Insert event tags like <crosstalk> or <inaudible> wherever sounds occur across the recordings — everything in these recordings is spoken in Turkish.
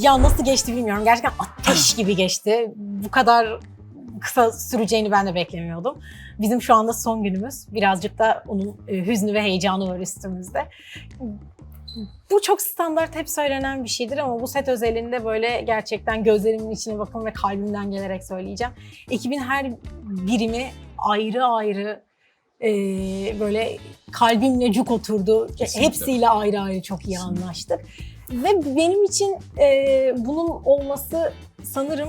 Ya nasıl geçti bilmiyorum. Gerçekten ateş <laughs> gibi geçti. Bu kadar kısa süreceğini ben de beklemiyordum. Bizim şu anda son günümüz. Birazcık da onun e, hüznü ve heyecanı var üstümüzde. Bu çok standart hep söylenen bir şeydir ama bu set özelinde böyle gerçekten gözlerimin içine bakın ve kalbimden gelerek söyleyeceğim. Ekibin her birimi ayrı ayrı e, böyle kalbimle cuk oturdu. Kesinlikle. Hepsiyle ayrı ayrı çok iyi Kesinlikle. anlaştık. Ve benim için e, bunun olması sanırım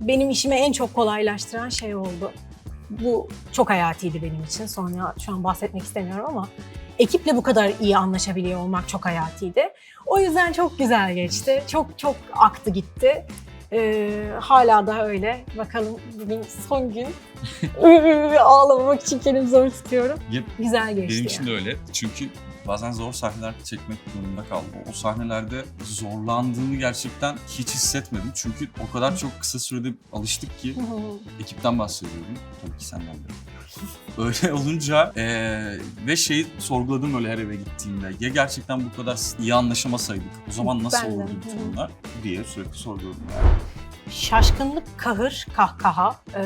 benim işimi en çok kolaylaştıran şey oldu. Bu çok hayatiydi benim için. Sonra şu an bahsetmek istemiyorum ama ekiple bu kadar iyi anlaşabiliyor olmak çok hayatiydi. O yüzden çok güzel geçti. Çok çok aktı gitti. Ee, hala da öyle. Bakalım bugün son gün. <laughs> Ağlamamak için kendimi zor tutuyorum. Ya, Güzel geçti. Benim yani. için de öyle. Çünkü bazen zor sahneler çekmek durumunda kaldım. O sahnelerde zorlandığımı gerçekten hiç hissetmedim. Çünkü o kadar çok kısa sürede alıştık ki ekipten bahsediyorum. Tabii ki senden de. <laughs> Öyle olunca eee, ve şeyi sorguladım öyle her eve gittiğimde. Ya gerçekten bu kadar iyi anlaşamasaydık o zaman nasıl Ben olurdu bütün bunlar diye sürekli sorguladım yani. Şaşkınlık, kahır, kahkaha, ee,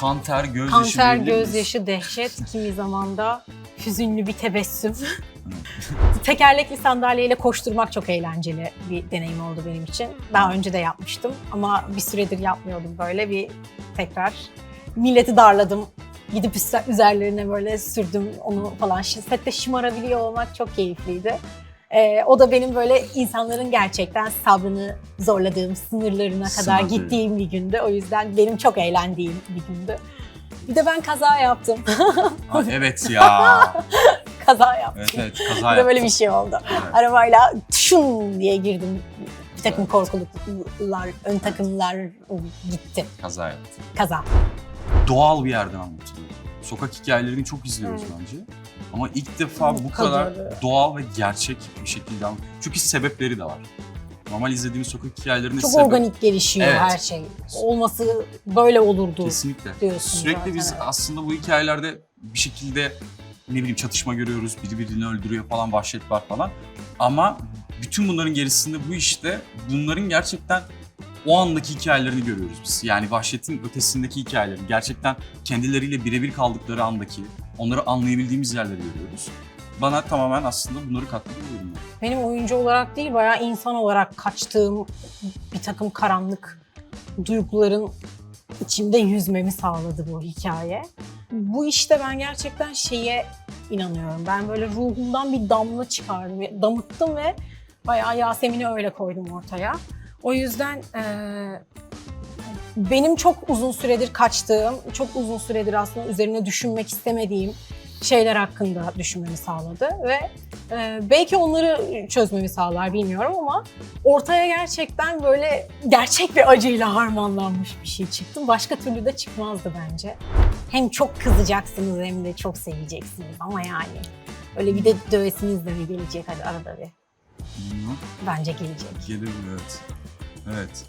Kanter, gözyaşı kanser, diyebilir miyiz? gözyaşı, dehşet, kimi zaman da hüzünlü bir tebessüm. <laughs> <laughs> Tekerlekli sandalyeyle koşturmak çok eğlenceli bir deneyim oldu benim için. Daha önce de yapmıştım ama bir süredir yapmıyordum böyle bir tekrar. Milleti darladım. Gidip üzerlerine böyle sürdüm onu falan. Sette şımarabiliyor olmak çok keyifliydi. Ee, o da benim böyle insanların gerçekten sabrını zorladığım, sınırlarına kadar Sınırları. gittiğim bir gündü. O yüzden benim çok eğlendiğim bir gündü. Bir de ben kaza yaptım. Ha, <laughs> evet ya. <laughs> kaza yaptım. Evet evet kaza yaptım. böyle bir şey oldu. Evet. Arabayla şun diye girdim. Bir takım korkuluklar, ön takımlar gitti. Kaza yaptım. Kaza. Doğal bir yerden anlatılıyor. Sokak hikayelerini çok izliyoruz Evet. bence. Ama ilk defa bu Kadar, doğal ve gerçek bir şekilde Çünkü sebepleri de var. Normal izlediğimiz sokak hikayelerinin Çok sebep... organik gelişiyor Evet. her şey. Olması böyle olurdu. Kesinlikle. diyorsun Sürekli zaten, biz aslında bu hikayelerde bir şekilde ne bileyim çatışma görüyoruz, biri birini öldürüyor falan, vahşet var falan. Ama bütün bunların gerisinde bu işte bunların gerçekten o andaki hikayelerini görüyoruz biz. Yani vahşetin ötesindeki hikayelerini, gerçekten kendileriyle birebir kaldıkları andaki, onları anlayabildiğimiz yerleri görüyoruz. Bana tamamen aslında bunları bu bölümler. Benim oyuncu olarak değil bayağı insan olarak kaçtığım bir takım karanlık duyguların içimde yüzmemi sağladı bu hikaye. Bu işte ben gerçekten şeye inanıyorum. Ben böyle ruhumdan bir damla çıkardım, damıttım ve bayağı Yasemin'i öyle koydum ortaya. O yüzden eee, benim çok uzun süredir kaçtığım, çok uzun süredir aslında üzerine düşünmek istemediğim şeyler hakkında düşünmemi sağladı ve ee, belki onları çözmemi sağlar bilmiyorum ama ortaya gerçekten böyle gerçek bir acıyla harmanlanmış bir şey çıktı. Başka türlü de çıkmazdı bence. Hem çok kızacaksınız hem de çok seveceksiniz ama yani öyle bir de dövesiniz de mi gelecek hadi arada bir. Bence gelecek. Gelir? Evet. Evet.